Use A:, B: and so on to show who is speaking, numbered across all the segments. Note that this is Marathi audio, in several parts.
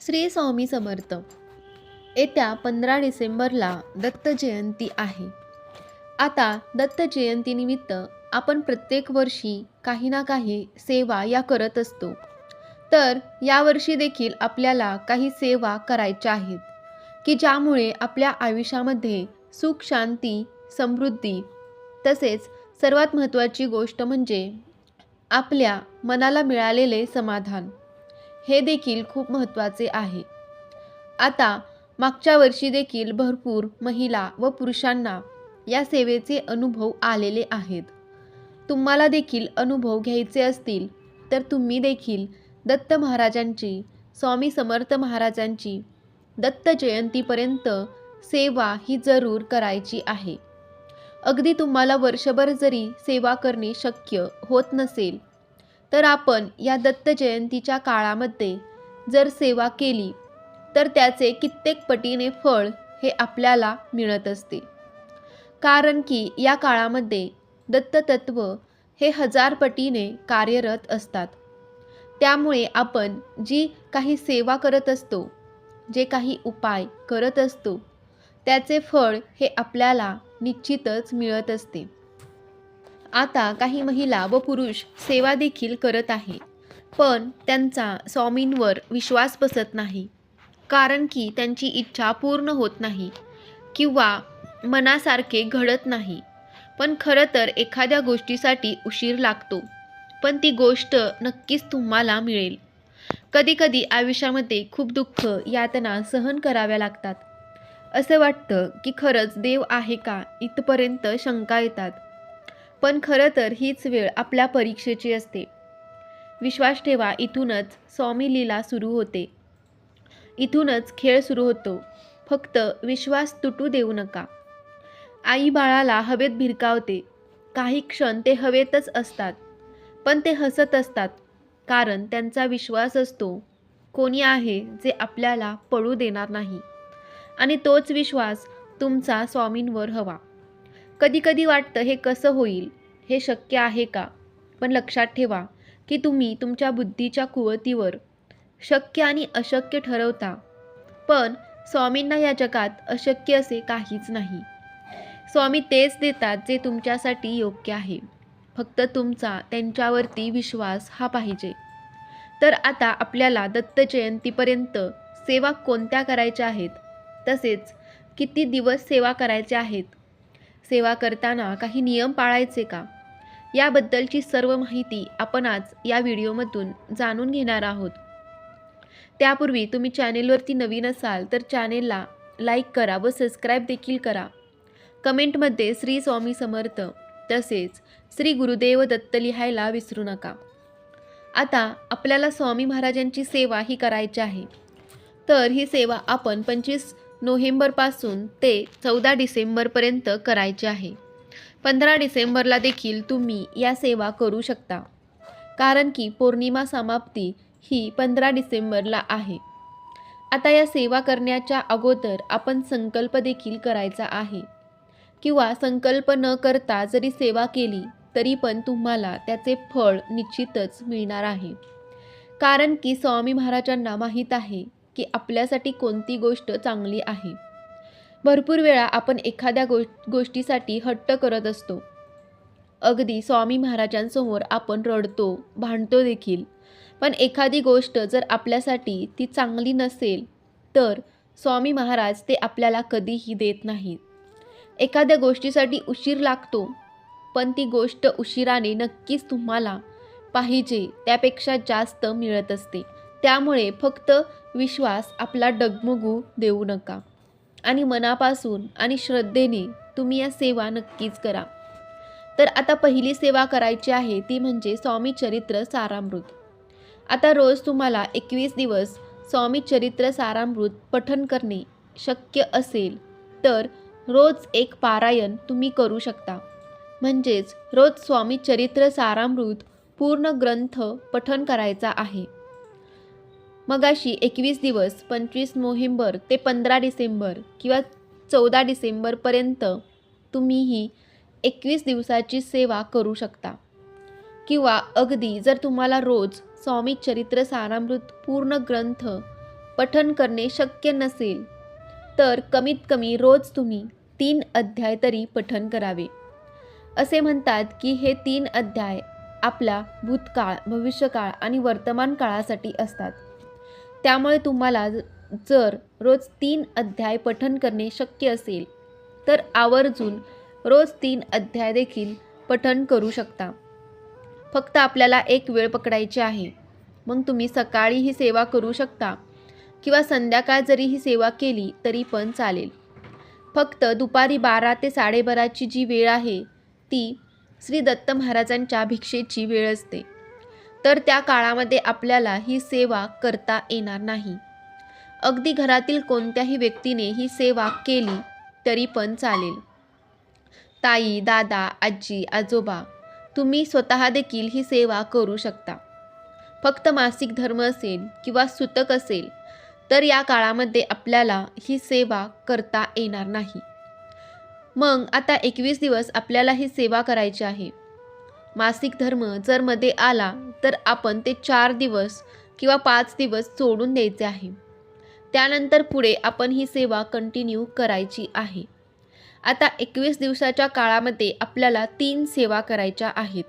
A: श्री स्वामी समर्थ. येत्या पंधरा डिसेंबरला दत्त जयंती आहे. आता दत्त जयंतीनिमित्त आपण प्रत्येक वर्षी काही ना काही सेवा या करत असतो. तर यावर्षी देखील आपल्याला काही सेवा करायच्या आहेत की ज्यामुळे आपल्या आयुष्यामध्ये सुख शांती समृद्धी तसेच सर्वात महत्त्वाची गोष्ट म्हणजे आपल्या मनाला मिळालेले समाधान. हे देखील खूप महत्त्वाचे आहे. आता मागच्या वर्षी देखील भरपूर महिला व पुरुषांना या सेवेचे अनुभव आलेले आहेत. तुम्हाला देखील अनुभव घ्यायचे असतील तर तुम्ही देखील दत्त महाराजांची स्वामी समर्थ महाराजांची दत्त जयंतीपर्यंत सेवा ही जरूर करायची आहे. अगदी तुम्हाला वर्षभर जरी सेवा करणे शक्य होत नसेल तर आपण या दत्त जयंतीच्या काळामध्ये जर सेवा केली तर त्याचे कित्येक पटीने फळ हे आपल्याला मिळत असते. कारण की या काळामध्ये दत्ततत्व हे हजार पटीने कार्यरत असतात. त्यामुळे आपण जी काही सेवा करत असतो जे काही उपाय करत असतो त्याचे फळ हे आपल्याला निश्चितच मिळत असते. आता काही महिला व पुरुष सेवा देखील करत आहे. पण त्यांचा स्वामींवर विश्वास बसत नाही. कारण की त्यांची इच्छा पूर्ण होत नाही. किंवा मनासारखे घडत नाही. पण खरं तर एखाद्या गोष्टीसाठी उशीर लागतो. पण ती गोष्ट नक्कीच तुम्हाला मिळेल. कधीकधी आयुष्यामध्ये खूप दुःख यातना सहन कराव्या लागतात. असं वाटतं की खरंच देव आहे का? इथपर्यंत शंका येतात. पण खरं तर हीच वेळ आपल्या परीक्षेची असते. विश्वास ठेवा इथूनच स्वामी लीला सुरू होते. इथूनच खेळ सुरू होतो. फक्त विश्वास तुटू देऊ नका. आई बाळाला हवेत भिरकावते. काही क्षण ते हवेतच असतात. पण ते हसत असतात. कारण त्यांचा विश्वास असतो कोणी आहे जे आपल्याला पळू देणार नाही. आणि तोच विश्वास तुमचा स्वामींवर हवा. कधीकधी वाटतं हे कसं होईल? हे शक्य आहे का? पण लक्षात ठेवा की तुम्ही तुमच्या बुद्धीच्या कुवतीवर शक्य आणि अशक्य ठरवता. पण स्वामींना या जगात अशक्य असे काहीच नाही. स्वामी तेच देतात जे तुमच्यासाठी योग्य आहे. फक्त तुमचा त्यांच्यावरती विश्वास हा पाहिजे. तर आता आपल्याला दत्त जयंतीपर्यंत सेवा कोणत्या करायच्या आहेत? तसेच किती दिवस सेवा करायच्या आहेत? सेवा करताना काही नियम पाळायचे का? याबद्दलची सर्व माहिती आपण आज या व्हिडिओमधून जाणून घेणार आहोत. त्यापूर्वी तुम्ही चॅनेलवरती नवीन असाल तर चॅनेलला लाईक करा व सबस्क्राईब देखील करा. कमेंटमध्ये श्री स्वामी समर्थ तसेच श्री गुरुदेव दत्त लिहायला विसरू नका. आता आपल्याला स्वामी महाराजांची सेवा ही करायची आहे. तर ही सेवा आपण पंचवीस नोव्हेंबरपासून ते चौदा डिसेंबरपर्यंत करायचे आहे. पंधरा डिसेंबरला देखील तुम्ही या सेवा करू शकता. कारण की पौर्णिमा समाप्ती ही पंधरा डिसेंबरला आहे. आता या सेवा करण्याच्या अगोदर आपण संकल्प देखील करायचा आहे. किंवा संकल्प न करता जरी सेवा केली तरी पण तुम्हाला त्याचे फळ निश्चितच मिळणार आहे. कारण की स्वामी महाराजांना माहीत आहे की आपल्यासाठी कोणती गोष्ट चांगली आहे. भरपूर वेळा आपण एखाद्या गो गोष्टीसाठी हट्ट करत असतो. अगदी स्वामी महाराजांसमोर आपण रडतो भांडतो देखील. पण एखादी गोष्ट जर आपल्यासाठी ती चांगली नसेल तर स्वामी महाराज ते आपल्याला कधीही देत नाहीत. एखाद्या गोष्टीसाठी उशीर लागतो पण ती गोष्ट उशिराने नक्कीच तुम्हाला पाहिजे त्यापेक्षा जास्त मिळत असते. त्यामुळे फक्त विश्वास आपला डगमगू देऊ नका. आणि मनापासून आणि श्रद्धेने तुम्ही या सेवा नक्कीच करा. तर आता पहिली सेवा करायची आहे ती म्हणजे स्वामी चरित्र सारामृत. आता रोज तुम्हाला एकवीस दिवस स्वामी चरित्र सारामृत पठन करणे शक्य असेल तर रोज एक पारायण तुम्ही करू शकता. म्हणजेच रोज स्वामी चरित्र सारामृत पूर्ण ग्रंथ पठन करायचा आहे. मगाशी एकवीस दिवस पंचवीस नोव्हेंबर ते पंधरा डिसेंबर किंवा चौदा डिसेंबरपर्यंत तुम्ही ही एकवीस दिवसाची सेवा करू शकता. किंवा अगदी जर तुम्हाला रोज स्वामी चरित्र सारामृत पूर्ण ग्रंथ पठन करणे शक्य नसेल तर कमीत कमी रोज तुम्ही तीन अध्याय तरी पठन करावे. असे म्हणतात की हे तीन अध्याय आपल्या भूतकाळ भविष्यकाळ आणि वर्तमान काळासाठी असतात. त्यामुळे तुम्हाला जर रोज तीन अध्याय पठण करणे शक्य असेल तर आवर्जून रोज तीन अध्याय देखील पठण करू शकता. फक्त आपल्याला एक वेळ पकडायची आहे. मग तुम्ही सकाळी ही सेवा करू शकता किंवा संध्याकाळ जरी ही सेवा केली तरी पण चालेल. फक्त दुपारी बारा ते साडेबाराची जी वेळ आहे ती श्री दत्त महाराजांच्या भिक्षेची वेळ असते. तर त्या काळामध्ये आपल्याला ही सेवा करता येणार नाही. अगदी घरातील कोणत्याही व्यक्तीने ही सेवा केली तरी पण चालेल. ताई दादा आजी आजोबा तुम्ही स्वतः देखील ही सेवा करू शकता. फक्त मासिक धर्म असेल किंवा सुतक असेल तर या काळामध्ये आपल्याला ही सेवा करता येणार नाही. मग आता एकवीस दिवस आपल्याला ही सेवा करायची आहे. मासिक धर्म जर मध्ये आला तर आपण ते चार दिवस किंवा पाच दिवस सोडून द्यायचे आहे. त्यानंतर पुढे आपण ही सेवा कंटिन्यू करायची आहे. आता एकवीस दिवसाच्या काळामध्ये आपल्याला तीन सेवा करायच्या आहेत.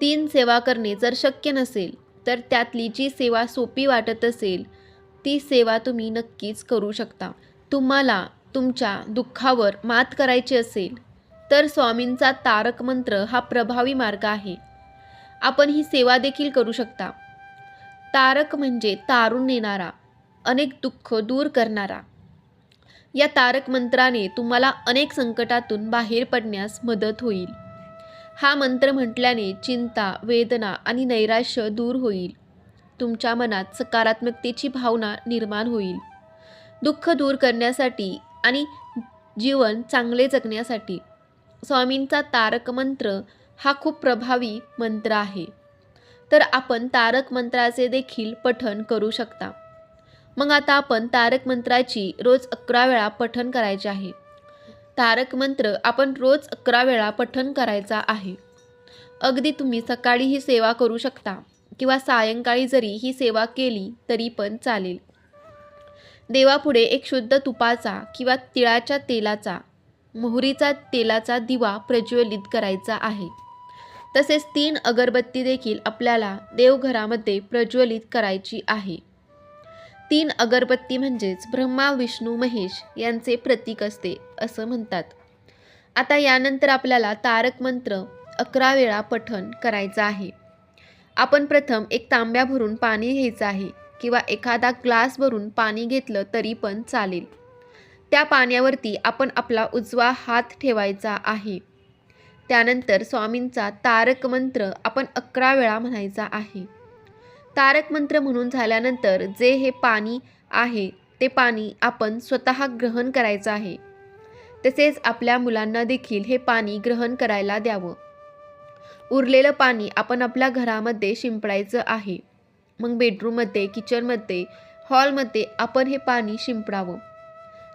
A: तीन सेवा करणे जर शक्य नसेल तर त्यातली जी सेवा सोपी वाटत असेल ती सेवा तुम्ही नक्कीच करू शकता. तुम्हाला तुमच्या दुःखावर मात करायची असेल तर स्वामींचा तारक मंत्र हा प्रभावी मार्ग आहे. आपण ही सेवा देखील करू शकता. तारक म्हणजे तारून नेणारा अनेक दुःख दूर करणारा. या तारक मंत्राने तुम्हाला अनेक संकटातून बाहेर पडण्यास मदत होईल. हा मंत्र म्हटल्याने चिंता वेदना आणि नैराश्य दूर होईल. तुमच्या मनात सकारात्मकतेची भावना निर्माण होईल. दुःख दूर करण्यासाठी आणि जीवन चांगले जगण्यासाठी स्वामींचा तारक मंत्र हा खूप प्रभावी मंत्र आहे. तर आपण तारक मंत्राचे देखील पठण करू शकता. मग आता आपण तारक मंत्राची रोज अकरा वेळा पठण करायचे आहे. तारक मंत्र आपण रोज अकरा वेळा पठण करायचा आहे. अगदी तुम्ही सकाळी ही सेवा करू शकता किंवा सायंकाळी जरी ही सेवा केली तरी पण चालेल. देवापुढे एक शुद्ध तुपाचा किंवा तिळाच्या तेलाचा मोहरीचा तेलाचा दिवा प्रज्वलित करायचा आहे. तसेच तीन अगरबत्ती देखील आपल्याला देवघरामध्ये प्रज्वलित करायची आहे. तीन अगरबत्ती म्हणजेच ब्रह्मा विष्णू महेश यांचे प्रतीक असते असं म्हणतात. आता यानंतर आपल्याला तारक मंत्र अकरा वेळा पठण करायचं आहे. आपण प्रथम एक तांब्या भरून पाणी घ्यायचं आहे किंवा एखादा ग्लास भरून पाणी घेतलं तरी पण चालेल. त्या पाण्यावरती आपण आपला उजवा हात ठेवायचा आहे. त्यानंतर स्वामींचा तारक मंत्र आपण अकरा वेळा म्हणायचा आहे. तारक मंत्र म्हणून झाल्यानंतर जे हे पाणी आहे ते पाणी आपण स्वतः ग्रहण करायचं आहे. तसेच आपल्या मुलांना देखील हे पाणी ग्रहण करायला द्यावं. उरलेलं पाणी आपण आपल्या घरामध्ये शिंपडायचं आहे. मग बेडरूममध्ये किचनमध्ये हॉलमध्ये आपण हे पाणी शिंपडावं.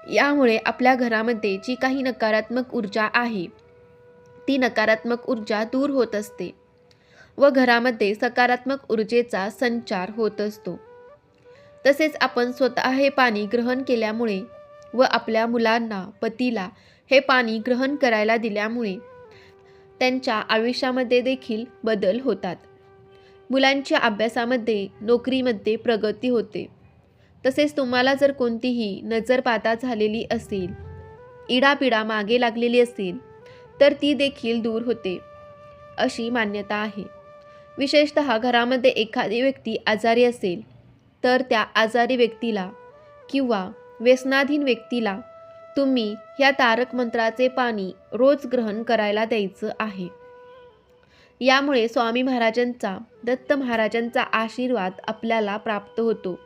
A: यामुळे आपल्या घरामध्ये जी काही नकारात्मक ऊर्जा आहे ती नकारात्मक ऊर्जा दूर होत असते व घरामध्ये सकारात्मक ऊर्जेचा संचार होत असतो. तसेच आपण स्वतः हे पाणी ग्रहण केल्यामुळे व आपल्या मुलांना पतीला हे पाणी ग्रहण करायला दिल्यामुळे त्यांच्या आयुष्यामध्ये देखील बदल होतात. मुलांच्या अभ्यासामध्ये नोकरीमध्ये प्रगती होते. तसेच तुम्हाला जर कोणतीही नजरपाता झालेली असेल इडापिडा मागे लागलेली असेल तर ती देखील दूर होते अशी मान्यता आहे. विशेषत घरामध्ये एखादी व्यक्ती आजारी असेल तर त्या आजारी व्यक्तीला किंवा व्यसनाधीन व्यक्तीला तुम्ही ह्या तारक मंत्राचे पाणी रोज ग्रहण करायला द्यायचं आहे. यामुळे स्वामी महाराजांचा दत्त महाराजांचा आशीर्वाद आपल्याला प्राप्त होतो.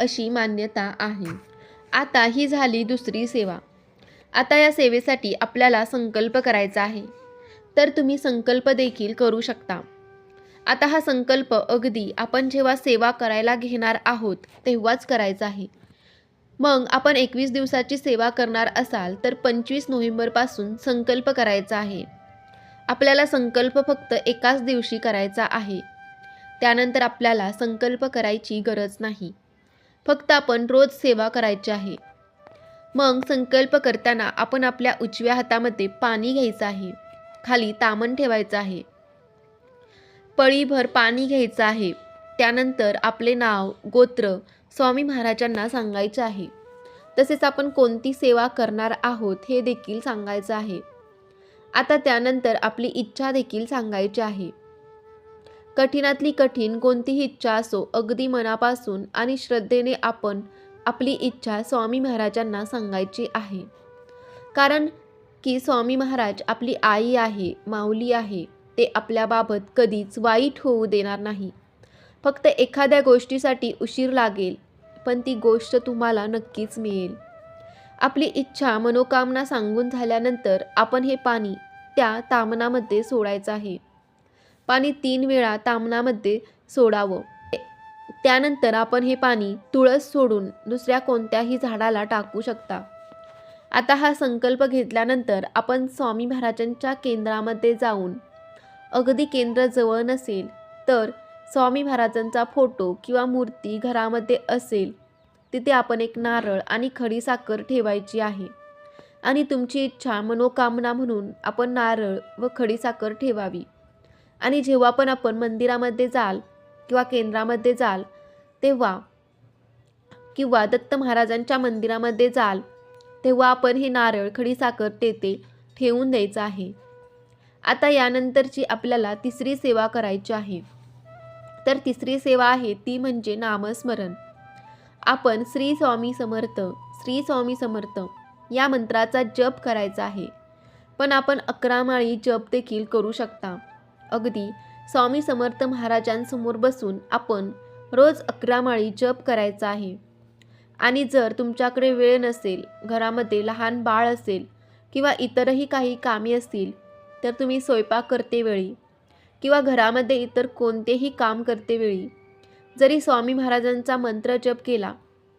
A: अशी मान्यता आहे. आता ही झाली दुसरी सेवा. आता या सेवेसाठी आपल्याला संकल्प करायचा आहे. तर तुम्ही संकल्प देखील करू शकता. आता हा संकल्प अगदी आपण जेव्हा सेवा करायला घेणार आहोत तेव्हाच करायचा आहे. मग आपण एकवीस दिवसाची सेवा करणार असाल तर पंचवीस नोव्हेंबरपासून संकल्प करायचा आहे. आपल्याला संकल्प फक्त एकाच दिवशी करायचा आहे. त्यानंतर आपल्याला संकल्प करायची गरज नाही. फक्त आपण रोज सेवा करायची आहे. मग संकल्प करताना आपण आपल्या उजव्या हातामध्ये पाणी घ्यायचं आहे. खाली तामण ठेवायचं आहे. पळीभर पाणी घ्यायचं आहे. त्यानंतर आपले नाव गोत्र स्वामी महाराजांना सांगायचे आहे. तसेच आपण कोणती सेवा करणार आहोत हे देखील सांगायचं आहे. आता त्यानंतर आपली इच्छा देखील सांगायची आहे. कठीणातली कठीण कोणतीही इच्छा असो अगदी मनापासून आणि श्रद्धेने आपण आपली इच्छा स्वामी महाराजांना सांगायची आहे. कारण की स्वामी महाराज आपली आई आहे माऊली आहे ते आपल्याबाबत कधीच वाईट होऊ देणार नाही. फक्त एखाद्या गोष्टीसाठी उशीर लागेल पण ती गोष्ट तुम्हाला नक्कीच मिळेल. आपली इच्छा मनोकामना सांगून झाल्यानंतर आपण हे पाणी त्या तामनामध्ये सोडायचं आहे. पाणी तीन वेळा तामणामध्ये सोडावं. त्यानंतर आपण हे पाणी तुळस सोडून दुसऱ्या कोणत्याही झाडाला टाकू शकता. आता हा संकल्प घेतल्यानंतर आपण स्वामी महाराजांच्या केंद्रामध्ये जाऊन अगदी केंद्र जवळ नसेल तर स्वामी महाराजांचा फोटो किंवा मूर्ती घरामध्ये असेल तिथे आपण एक नारळ आणि खडी साखर ठेवायची आहे. आणि तुमची इच्छा मनोकामना म्हणून आपण नारळ व खडी साखर ठेवावी. आणि जेव्हा पण आपण मंदिरामध्ये जाल किंवा केंद्रामध्ये जाल तेव्हा किंवा दत्त महाराजांच्या मंदिरामध्ये जाल तेव्हा आपण हे नारळ खडीसाखर तेथे ठेवून द्यायचं आहे. आता यानंतरची आपल्याला तिसरी सेवा करायची आहे. तर तिसरी सेवा आहे ती म्हणजे नामस्मरण. आपण श्री स्वामी समर्थ श्री स्वामी समर्थ या मंत्राचा जप करायचा आहे. पण आपण अकरा माळी जप देखील करू शकता. अगदी स्वामी समर्थ महाराजांसमोर बसून आपण रोज अकरा माळी जप करायचा आहे. आणि जर तुमच्याकडे वेळ नसेल घरामध्ये लहान बाळ असेल किंवा इतरही काही कामे असतील तर तुम्ही स्वयंपाक करतेवेळी किंवा घरामध्ये इतर कोणतेही काम करतेवेळी जरी स्वामी महाराजांचा मंत्र जप केला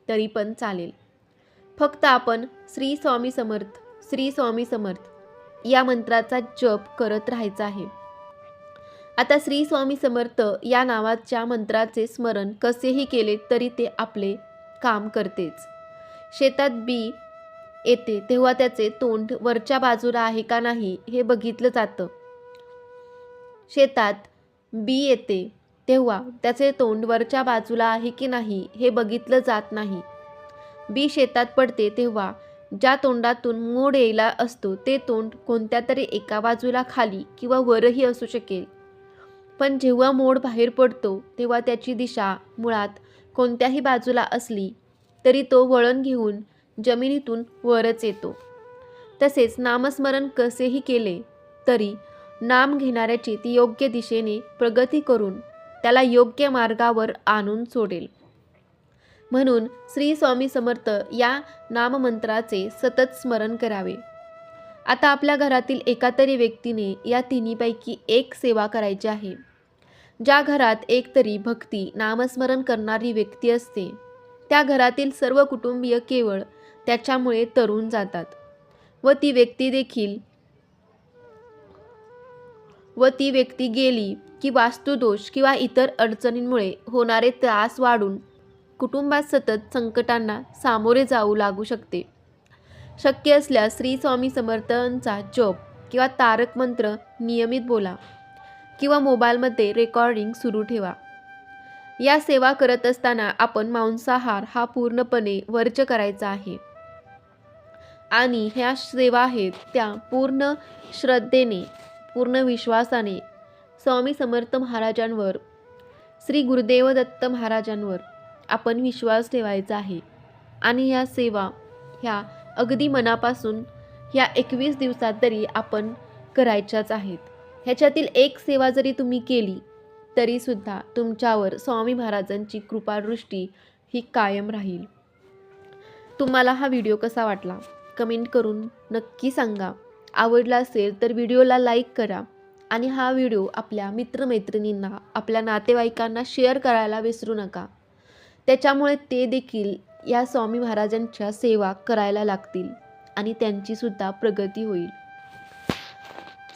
A: तरी पण चालेल. फक्त आपण श्री स्वामी समर्थ श्री स्वामी समर्थ या मंत्राचा जप करत राहायचा आहे. आता श्री स्वामी समर्थ या नावाच्या मंत्राचे स्मरण कसेही केले तरी ते आपले काम करतेच. शेतात बी येते तेव्हा त्याचे तोंड वरच्या बाजूला आहे का नाही हे बघितलं जातं. शेतात बी येते तेव्हा त्याचे तोंड वरच्या बाजूला आहे की नाही हे बघितलं जात नाही. बी शेतात पडते तेव्हा ज्या तोंडातून मोड यायला असतो ते तोंड कोणत्या तरी एका बाजूला खाली किंवा वरही असू शकेल. पण जेव्हा मोड बाहेर पडतो तेव्हा त्याची दिशा मुळात कोणत्याही बाजूला असली तरी तो वळण घेऊन जमिनीतून वरच येतो. तसेच नामस्मरण कसेही केले तरी नाम घेणाऱ्याची ती योग्य दिशेने प्रगती करून त्याला योग्य मार्गावर आणून सोडेल. म्हणून श्री स्वामी समर्थ या नाममंत्राचे सतत स्मरण करावे. आता आपल्या घरातील एका तरी व्यक्तीने या तिन्हीपैकी एक सेवा करायची आहे. ज्या घरात एक तरी भक्ती नामस्मरण करणारी व्यक्ती असते त्या घरातील सर्व कुटुंबीय केवळ त्याच्यामुळे तरुण जातात व ती व्यक्ती देखील व ती व्यक्ती गेली की वास्तुदोष किंवा इतर अडचणींमुळे होणारे त्रास वाढून कुटुंबात सतत संकटांना सामोरे जाऊ लागू शकते. शक्य असल्यास श्री स्वामी समर्थांचा जप किंवा तारक मंत्र नियमित बोला. किंवा मोबाईलमध्ये रेकॉर्डिंग सुरू ठेवा. या सेवा करत असताना आपण मांसाहार हा पूर्णपणे वर्ज करायचा आहे. आणि ह्या सेवा आहेत त्या पूर्ण श्रद्धेने पूर्ण विश्वासाने स्वामी समर्थ महाराजांवर श्री गुरुदेव दत्त महाराजांवर आपण विश्वास ठेवायचा आहे. आणि ह्या सेवा ह्या अगदी मनापासून ह्या एकवीस दिवसात तरी आपण करायच्याच आहेत. ह्याच्यातील एक सेवा जरी तुम्ही केली तरीसुद्धा तुमच्यावर स्वामी महाराजांची कृपादृष्टी ही कायम राहील. तुम्हाला हा व्हिडिओ कसा वाटला? कमेंट करून नक्की सांगा. आवडला असेल तर व्हिडिओला लाईक करा आणि हा व्हिडिओ आपल्या मित्रमैत्रिणींना आपल्या नातेवाईकांना शेअर करायला विसरू नका. त्याच्यामुळे ते देखील या स्वामी महाराजांच्या सेवा करायला लागतील आणि त्यांचीसुद्धा प्रगती होईल.